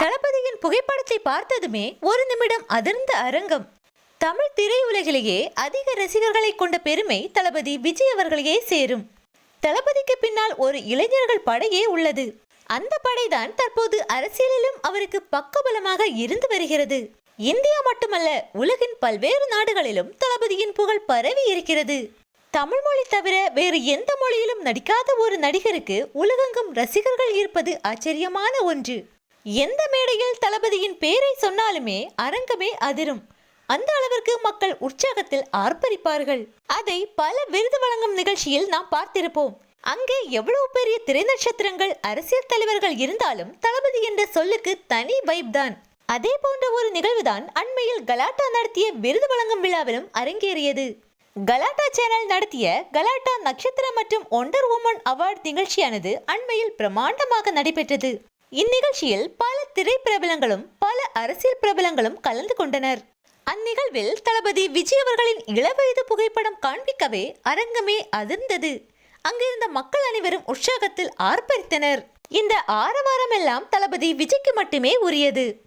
தளபதியின் புகைப்படத்தை பார்த்ததுமே ஒரு நிமிடம் அதிர்ந்த அரங்கம். தமிழ் திரையுலகிலேயே அதிக ரசிகர்களை கொண்ட பெருமை தளபதி விஜய் அவர்களையே சேரும். தளபதிக்கு பின்னால் ஒரு இளைஞர்கள் படையே உள்ளது. அந்த படைதான் தற்போது அரசியலிலும் அவருக்கு பக்கபலமாக இருந்து வருகிறது. இந்தியா மட்டுமல்ல உலகின் பல்வேறு நாடுகளிலும் தளபதியின் புகழ் பரவி இருக்கிறது. தமிழ் மொழி தவிர வேறு எந்த மொழியிலும் நடிக்காத ஒரு நடிகருக்கு உலகெங்கும் ரசிகர்கள் இருப்பது ஆச்சரியமான ஒன்று. எந்த மேடையில் தளபதியின் பேரை சொன்னாலுமே அரங்கமே அதிரும். அந்த அளவிற்கு மக்கள் உற்சாகத்தில் ஆர்ப்பரிப்பார்கள். அதை பல விருது வழங்கும் நிகழ்ச்சியில் நாம் பார்த்திருப்போம். அங்கே எவ்வளவு பெரிய திரை நட்சத்திரங்கள் அரசியல் தலைவர்கள் இருந்தாலும் தளபதி என்ற சொல்லுக்கு தனி வைப் தான். அதே போன்ற ஒரு நிகழ்வுதான் அண்மையில் கலாட்டா நடத்திய விருது வழங்கும் விழாவிலும் அரங்கேறியது. கலாட்டா சேனல் நடத்திய கலாட்டா நட்சத்திரம் மற்றும் ஒண்டர் உமன் அவார்டு நிகழ்ச்சியானது அண்மையில் பிரமாண்டமாக நடைபெற்றது. இந்நிகழ்ச்சியில் பல திரைப்பிரபலங்களும் பல அரசியல் பிரபலங்களும் கலந்து கொண்டனர். அந்நிகழ்வில் தளபதி விஜய் அவர்களின் இளவயது புகைப்படம் காண்பிக்கவே அரங்கமே அதிர்ந்தது. அங்கிருந்த மக்கள் அனைவரும் உற்சாகத்தில் ஆர்ப்பரித்தனர். இந்த ஆரவாரம் எல்லாம் தளபதி விஜய்க்கு மட்டுமே உரியது.